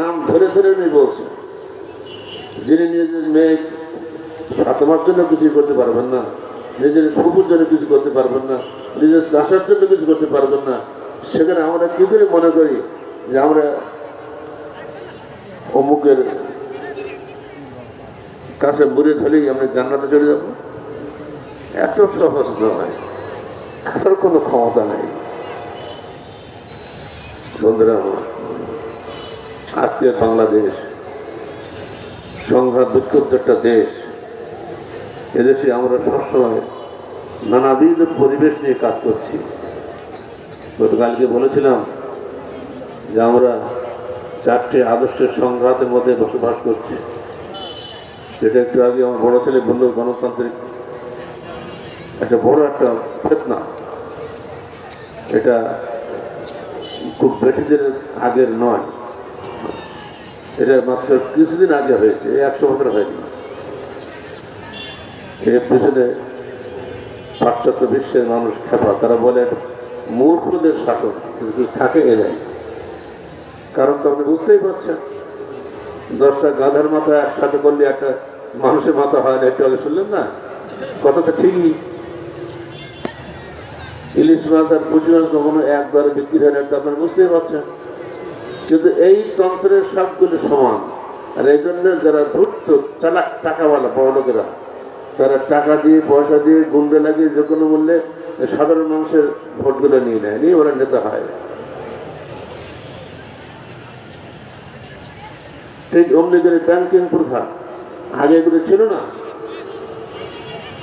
নাম ধরে ধরে উনি বলছেন। যিনি নিজের মেয়ে ফাতেমার জন্য কিছু করতে পারবেন না, নিজের ফুপুর জন্য কিছু করতে পারবেন না, নিজের চাষার জন্য কিছু করতে পারবেন না, সেখানে আমরা কি করে মনে করি যে আমরা অমুকের কাছে মুড়ে ধরেই আমরা জান্নাতে চলে যাব? এত সহজ নয়। কারোর কোনো ক্ষমতা নেই। বন্ধুরা আমার, আজকে বাংলাদেশ সংঘাত বিক্ষুব্ধ একটা দেশ। এদেশে আমরা সবসময় নানাবিধ পরিবেশ নিয়ে কাজ করছি। গতকালকে বলেছিলাম যে আমরা চারটে আদর্শের সংঘাতের মধ্যে বসবাস করছি। যেটা একটু আগে আমার বড় ছেলে বলল গণতান্ত্রিক একটা বড় একটা ফেতনা। এটা খুব বেশি দিনের আগের নয়। এটা মাত্র কিছুদিন আগে হয়েছে একশো বছর হয়নি। এর পিছনে পাশ্চাত্য বিশ্বের মানুষ খেপা, তারা বলে মূর্খদের শাসন, কিন্তু থাকে এরাই কারণ তো আপনি বুঝতেই পারছেন, দশটা গাধার মাথা একসাথে করলে একটা মানুষের মাথা হয় না, একটু আগে শুনলেন না? কথাটা ঠিকই। ইলিশ মাছ আর পুঁটি মাছ কখনো একবারে বিক্রি হয় না, এটা আপনারা বুঝতেই পারছেন। কিন্তু এই তন্ত্রের সবগুলো সমান। আর এই জন্য যারা ধূর্ত, চালাক, টাকাওয়ালা, বড় লোকেরা, তারা টাকা দিয়ে, পয়সা দিয়ে, গুন্ডে লাগিয়ে যে কোনো মূল্যে সাধারণ মানুষের ভোটগুলো নিয়ে নেয়। নিয়ে ওরা নেতা হয়। ঠিক অমনি করে ব্যাংকিং প্রথা। আগে এগুলো ছিল না।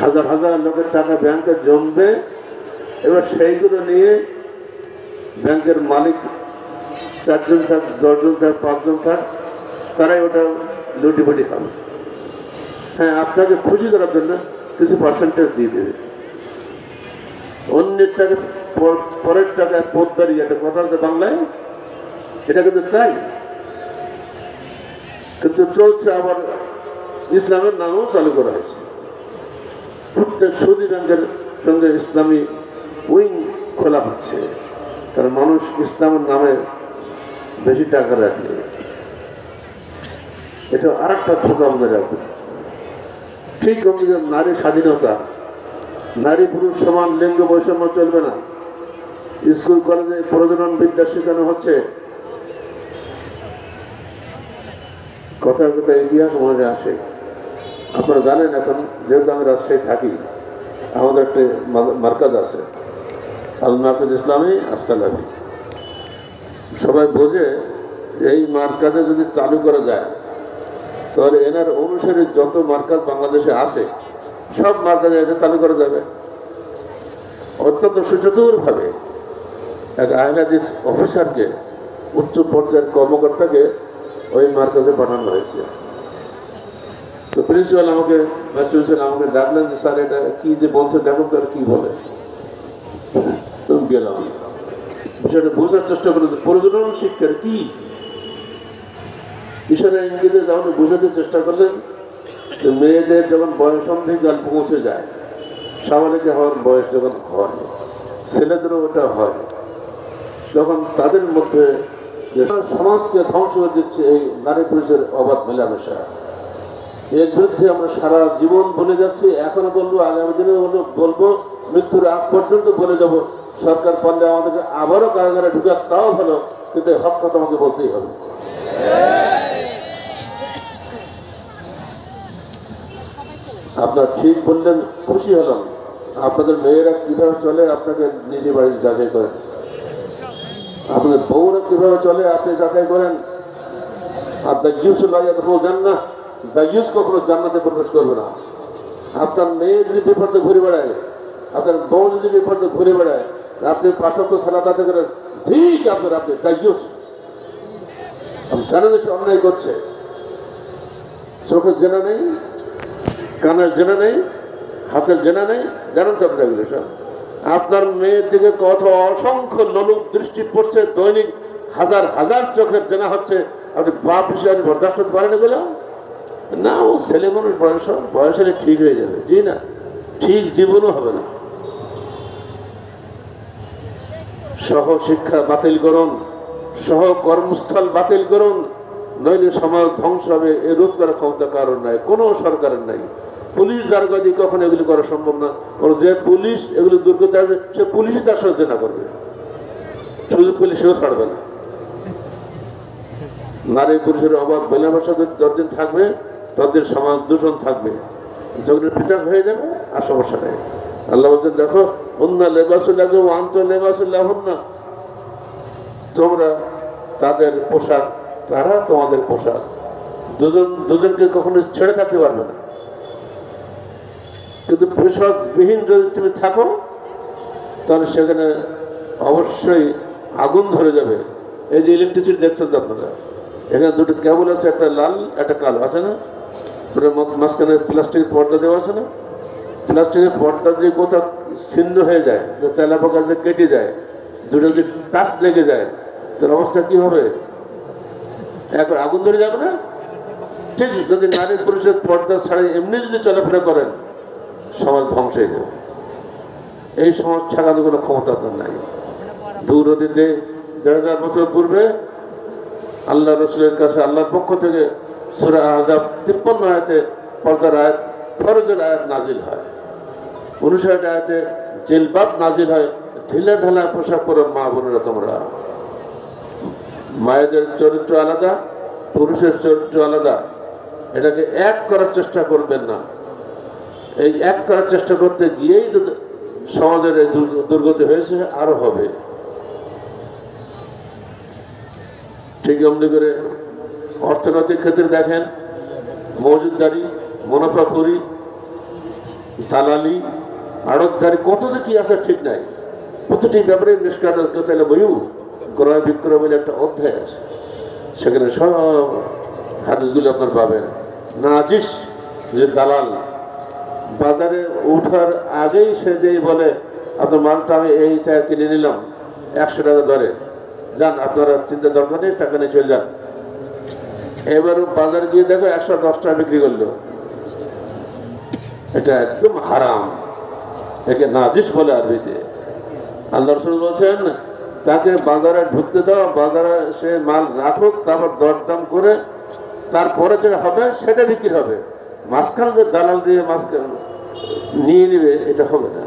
হাজার হাজার লোকের টাকা ব্যাংকে জমবে। এবার সেইগুলো নিয়ে ব্যাংকের মালিক চারজন থাক দশজন থাক পাঁচজন থাক তারাই ওটা লুটিফুটি খাবে। হ্যাঁ আপনাকে খুশি করার জন্য কিছু পার্সেন্টেজ দিয়ে দেবে। অন্যের টাকা পর- পরের টাকায় পোদ্দারি একটা কথা আছে বাংলায়, এটা কিন্তু তাই। কিন্তু চলছে আবার ইসলামের নামও চালু করা হয়েছে। প্রত্যেক সুদী ব্যাংকের সঙ্গে ইসলামী উইং খোলা হচ্ছে। কারণ মানুষ ইসলামের নামে বেশি টাকা রাখলে এটা আর একটা ধোকা আমাদের রাখবে ঠিক যেমন নারী স্বাধীনতা, নারী পুরুষ সমান লিঙ্গ বৈষম্য চলবে না। স্কুল, কলেজে প্রজনন বিদ্যা শেখানো হচ্ছে। কথা কথা ইতিহাস মনে আসে। আপনারা জানেন এখন, যেহেতু আমি রাজশাহী থাকি, আমাদের একটা মার্কাজ আছে। আল ইসলামী, আসসালামী। সবাই বোঝে এই মার্কাজে যদি চালু করা যায়, তাহলে এনার অনুসারে যত মার্কাজ বাংলাদেশে আছে, সব মার্কাজে এটা চালু করা যাবে। অত্যন্ত সুচতুরভাবে এক আইনাদিস অফিসারকে, উচ্চ পর্যায়ের কর্মকর্তাকে ওই মার্কাজে পাঠানো হয়েছে। তো প্রিন্সিপাল আমাকে প্রিন্সিপাল আমাকে ডাকলেন যে স্যার এটা কি যে বলছে দেখো তো আর কি বলে। তো গেলাম। বিষয়টা বোঝার চেষ্টা করল প্রজনন শিক্ষার কি? ইশারা ইঙ্গিতে যখন বোঝাতে চেষ্টা করলেন যে মেয়েদের যখন বয়স অন্ধকাল পৌঁছে যায় স্বাভাবিক হওয়ার বয়স যখন হয়, ছেলেদেরও ওটা হয়। তখন তাদের মধ্যে সমাজকে ধ্বংস করে দিচ্ছে এই নারী পুরুষের অবাধ মেলামেশা। এর বিরুদ্ধে আমরা সারা জীবন বলে যাচ্ছি, এখনও বলব, আগামী দিনে বলব, মৃত্যুর আগ পর্যন্ত বলে যাব। সরকার পারলে আমাদেরকে আবারও কারাগারে ঢুকার তাও ভালো, কিন্তু হক কথা আমাকে বলতেই হবে। আপনার ঠিক বললেন, খুশি হলাম। আপনাদের মেয়েরা কীভাবে চলে, আপনাকে নিজে বাড়িতে যাচাই করেন আপনাদের বউরা কীভাবে চলে, আপনি যাচাই করেন। আর দ্য লাইয়া কখনো যান না দাজ্জুস কখনো জান্নাতে প্রবেশ করবে না। আপনার মেয়ে যদি বিপদে ঘুরে বেড়ায়, আপনার বউ যদি বিপদে ঘুরে বেড়ায় আপনি পাশাত্য সালাদ আদায় করেন। ঠিক আপনার আপনি আপনি জানেন সে অন্যায় করছে। চোখের জেনা নেই, কানের জেনা নেই, হাতের জেনা নেই। জানেন তো আপনি এগুলো সব? আপনার মেয়ের দিকে কত অসংখ্য লোলুপ দৃষ্টি পড়ছে, দৈনিক হাজার হাজার চোখের জেনা হচ্ছে। আপনি বাপ হিসেবে আপনি বরদাস্ত করতে পারেন এগুলো? না, ও ছেলে মানুষ, বয়স বয়স ঠিক হয়ে যাবে। জি না, ঠিক জীবনও হবে না। সহ শিক্ষা বাতিল করুন সহ কর্মস্থল বাতিল করুন, নইলে সমাজ ধ্বংস হবে, এ রোধ করার ক্ষমতা কারণ নাই, কোনো সরকারের নাই। পুলিশ দারগাদি কখন এগুলি করা সম্ভব না। ওর যে পুলিশ এগুলি দূর করতে আসবে, সে পুলিশই তার সাথে না করবে। সুযোগ পেলে সেও ছাড়বে না। নারী পুরুষের অভাব মেলামেশা যতদিন থাকবে, ততদিন সমাজ দূষণ থাকবে। যখন পৃথক হয়ে যাবে, আর সমস্যা নেই। আল্লাহ বলছেন, দেখো অন্য লেবাসুল্লাহ আন্ত লেবাসুল্লাহ না তোমরা তাদের পোশাক, তারা তোমাদের পোশাক। দুজন, দুজনকে কখনো ছেড়ে থাকতে পারবে না। কিন্তু পোশাকবিহীন যদি তুমি থাকো, তাহলে সেখানে অবশ্যই আগুন ধরে যাবে। এই যে ইলেকট্রিসিটি দেখছেন তো আপনারা? এখানে দুটো কেবল আছে, একটা লাল, একটা কালো। আছে না? মাঝখানে প্লাস্টিকের পর্দা দেওয়া আছে না? প্লাস্টিকের পর্দা যদি কোথাও ছিন্ন হয়ে যায় তেলা পোকা যদি কেটে যায়, দুটো যদি টাচ লেগে যায় তার অবস্থা কি হবে? এখন আগুন ধরে যাবে না? ঠিক যদি নারী পুরুষের পর্দা ছাড়াই এমনি যদি চলাফেরা করেন, সমাজ ধ্বংস হয়ে যাবে। এই সমাজ ছাড়াতে কোনো ক্ষমতা আপনার নাই। দূর অতীতে দেড় হাজার বছর পূর্বে আল্লাহ রসুলের কাছে, আল্লাহর পক্ষ থেকে সুরা আজাব তিপ্পান্ন আয়াতে পর্দার আয়াত, ফরজের আয়াত নাজিল হয়। উনষাট নাজিল হয়, ঢিলা ঢালা পোশাক পরে মা বোনেরা তোমরা। মায়েদের চরিত্র আলাদা, পুরুষের চরিত্র আলাদা। এটাকে এক করার চেষ্টা করবেন না। এই এক করার চেষ্টা করতে গিয়েই সমাজের দুর্গতি হয়েছে, আরও হবে। ঠিক অমনি করে অর্থনৈতিক ক্ষেত্রে দেখেন মজুদদারি মুনাফাখুরি, দালালি আড়তদারি কত যে কি আছে ঠিক নাই। প্রতিটি ব্যাপারে নিষ্কাত তাহলে বইও ক্রয় বিক্রয় বলে একটা অধ্যায় আছে। সেখানে সব হাদিসগুলো আপনার পাবেন। নাজিস, যে দালাল, বাজারে উঠার আগেই সে যেই বলে, আপনার মালটা আমি এইটা কিনে নিলাম, একশো টাকা ধরে যান, আপনারা চিন্তা দরকার নেই টাকা নিয়ে চলে যান। এবার বাজারে গিয়ে দেখো একশো দশ টাকা বিক্রি করল। এটা একদম হারাম। একে নাজিস বলে আরবিতে আল্লাহ রসুল বলছেন, তাকে বাজারে ঢুকতে দাও, বাজারে সে মাল রাখুক, তারপর দরদাম করে তারপরে যেটা হবে সেটা বিক্রি হবে। মাঝখানে যে দালাল দিয়ে মাঝখানে নিয়ে নেবে, এটা হবে না।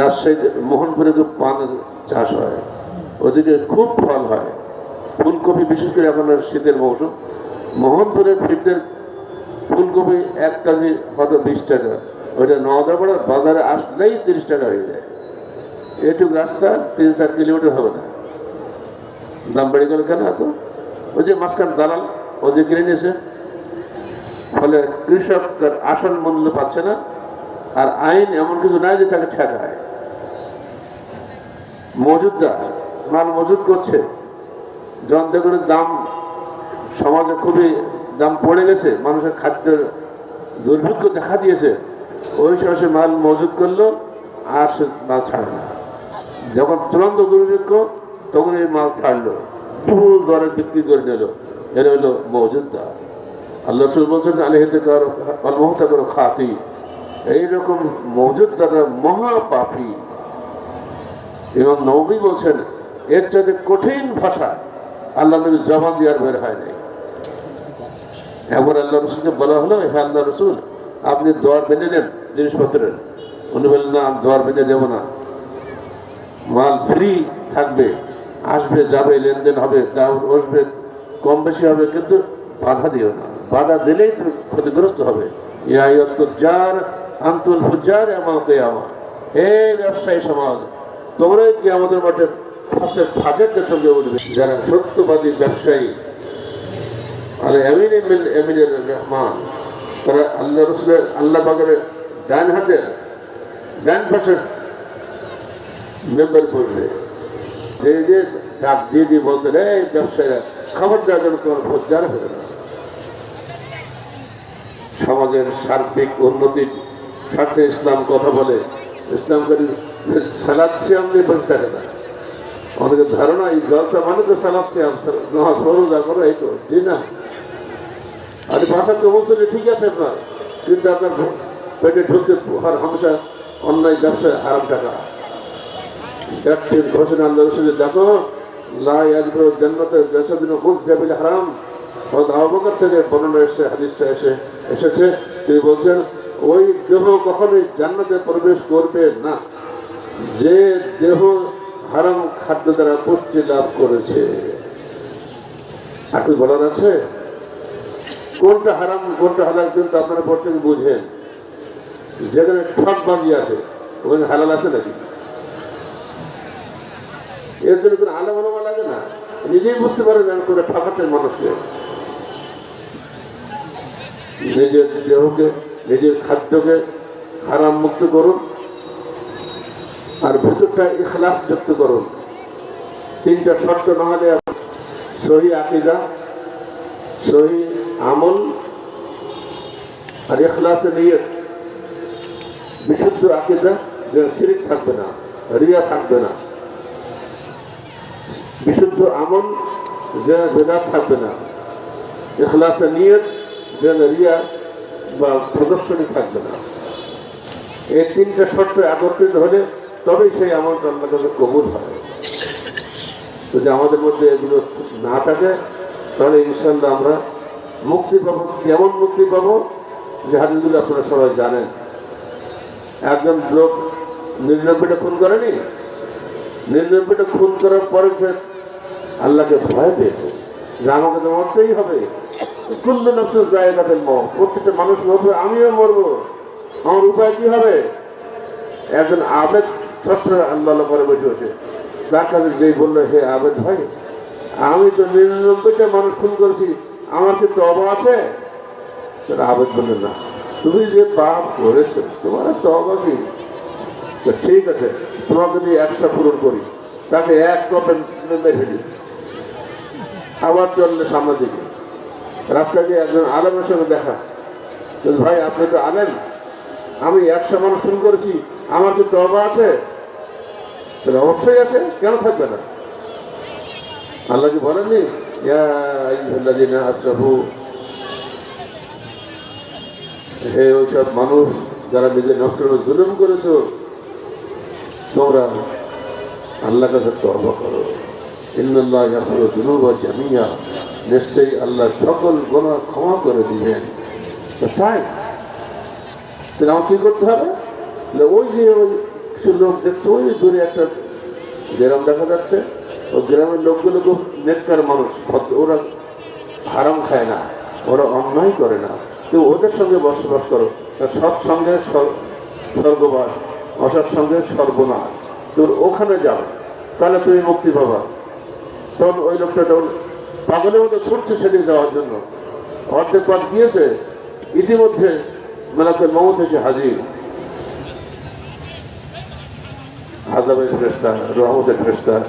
রাজশাহী মোহনপুরে তো পান চাষ হয়, ওদিকে খুব ফল হয়। ফুলকপি বিশেষ করে এখন শীতের মৌসুম। মোহনপুরের ফিরতের ফুলকপি এক কেজি হয়তো বিশ টাকা। ওইটা নওদাপাড়ার বাজারে আসলেই তিরিশ টাকা হয়ে যায়। এটুকু রাস্তা তিন চার কিলোমিটার হবে না। দাম বেড়ে গেল কেন এত? ওই যে মাঝখান দালাল, ও যে কিনে নিয়েছে। ফলে কৃষক তার আসল মূল্য পাচ্ছে না, আর আইন এমন কিছু নাই যে তাকে ঠেকায়। মজুদদার মাল মজুদ করছে। যন্ত্রগুলোর দাম, সমাজে খুবই দাম পড়ে গেছে, মানুষের খাদ্যের দুর্ভিক্ষ দেখা দিয়েছে। ওই সে মাল মজুদ করল, আর সে মাল ছাড়ে না। যখন চূড়ান্ত দুর্ভিক্ষ, তখন এই মাল ছাড়লো। বহু দরে বিক্রি করে নিল। এটা হলো মজুদদার আল্লাহ রসুল বলছেন আলহেতে করো অলমহতা করো খাতি। এইরকম মজুদদাররা মহাপাপী এবং নবী বলছেন, এর চাইতে কঠিন ভাষা আল্লাহ নবী জবান দেওয়ার বের হয় নাই। একবার আল্লাহ রসুলকে বলা হলো হ্যাঁ আল্লাহ রসুল, আপনি দোয়ার বেঁধে দেন জিনিসপত্রের। উনি বললেন, না দোয়ার বেঁধে দেবো না। মাল ফ্রি থাকবে, আসবে, যাবে, লেনদেন হবে বসবে, কম বেশি হবে, কিন্তু বাধা দিও না। বাধা দিলেই তুমি ক্ষতিগ্রস্ত হবে। যার আন্তুল হুজার আমাকে আমার হে ব্যবসায়ী সমাজ, তোমরাই কি আমাদের মাঠে ফাঁসের ফাঁজেরদের সঙ্গে উঠবে? যারা সত্যবাদী ব্যবসায়ী আর এমিন এমিন রহমান, তারা আল্লাহ রসুলের, আল্লাহ বাগের ডান হাতের ডান পাশের মেম্বার করবে যে যে ডাক দিয়ে দিয়ে বলতেন, এই ব্যবসায়ীরা খাবার দেওয়ার জন্য তোমার খোঁজার হবে না সমাজের সার্বিক উন্নতির স্বার্থে ইসলাম কথা বলে, ইসলাম করি সালাদ সিয়াম নিয়ে বসে থাকে না। অনেকের ধারণা, এই জলসা মানে তো সালাদ সিয়াম নামাজ পড়ো, যা করো, এই তো জি না। আর ভাষা তো ঠিক আছে আপনার, কিন্তু আপনার পেটে ঢুকছে হর হামেশা অন্যায় ব্যবসায় হারাম টাকা। ব্যক্তির ঘোষণা আল্লাহ রসুলের দেখো লা ইয়াজবু জান্নাতে জাসাদিন খুলসা বিল হারাম। বকর থেকে বর্ণনা এসে হাদিসটা এসে এসেছে। তিনি বলছেন, ওই দেহ কখনোই জান্নাতে প্রবেশ করবে না। যে দেহ হারাম খাদ্য দ্বারা পুষ্টি লাভ করেছে। এখন বলার আছে? কোনটা হারাম, কোনটা হালাল, কিন্তু আপনারা প্রত্যেক বুঝেন। যেখানে ঠক বাজি আছে, ওখানে হালাল আছে নাকি? এর জন্য কোনো আলো আলামা লাগে না? নিজেই বুঝতে পারে না করে ঠকাচ্ছেন মানুষকে। নিজের দেহকে, নিজের খাদ্যকে হারাম মুক্ত করুন, আর ভেতরটা ইখলাস যুক্ত করুন। তিনটা শর্ত না হলে সহি আকিদা, সহি আমল আর ইখলাসে নিয়ত। বিশুদ্ধ আকিদা যে শিরিক থাকবে না, রিয়া থাকবে না। বিশুদ্ধ আমল যে বেদাত থাকবে না। ইখলাসে নিয়ত যে রিয়া বা প্রদর্শনী থাকবে না। এই তিনটা শর্ত একত্রিত হলে তবেই সেই আমলটা আল্লাহ কাছে কবুল হয়। যদি আমাদের মধ্যে এগুলো না থাকে, তাহলে ইনশাল্লাহ আমরা মুক্তি পাবো, কেমন মুক্তি পাবো, যে হাদিসগুলো আপনারা সবাই জানেন। একজন লোক নিরানব্বইটা খুন করেনি? নিরানব্বইটা খুন করার পরে সে আল্লাহকে ভয় পেয়েছে। যে আমাকে তো মরতেই হবে। কুল্লু নফসের জায়গাতে মর প্রত্যেকটা মানুষ মরবে আমিও মরবো। আমার উপায় কি হবে? একজন আবেদ প্রশ্ন আল্লাহ করে বসে তার কাছে যেই বলল, হে আবেদ ভাই, আমি তো নিরানব্বইটা মানুষ খুন করেছি। আমার কি তবা আছে? আবেদ বলল না। তুমি যে পাপ করেছ, তোমার তবা কি? তো ঠিক আছে, তোমাকে দিয়ে একশো পূরণ করি। তাকে এক কপে মেরে দিই। আবার চললে সামনের দিকে। রাস্তা দিয়ে একজন আলেমের সঙ্গে দেখা। তো ভাই, আপনি তো আলেন আমি একশো মানুষ খুন করেছি। আমার কি তবা আছে? তাহলে অবশ্যই আছে। কেন থাকবে না? আল্লাহ কি বলেননি? ইয়া হে ওইসব মানুষ যারা নিজের উপর জুলুম করেছ, তোমরা আল্লাহ কাছে তবা করো। ইয়াগফিরু যুনুবা জামিয়া। নিশ্চয়ই আল্লাহ সকল গুনাহ ক্ষমা করে দিবেন। তাই আমার কি করতে হবে? ওই যে ওই লোক দেখছ, ওই দূরে একটা গ্রাম দেখা যাচ্ছে। ওই গ্রামের লোকগুলো খুব নেককার মানুষ ওরা হারাম খায় না, ওরা অন্যায় করে না। তো ওদের সঙ্গে বসবাস করো। সৎ সঙ্গে স্বর- স্বর্গবাস, অসৎ সঙ্গে সর্বনাশ। তোর ওখানে যাও, তাহলে তুমি মুক্তি পাবা। তখন ওই লোকটা তখন পাগলের মতো ছুটছে সেদিকে যাওয়ার জন্য। অর্ধেক পথ গিয়েছে, ইতিমধ্যে মেলাকের মমত এসে হাজির। হাজাবের ফেরেস্তা রহমতের ফেরেস্তা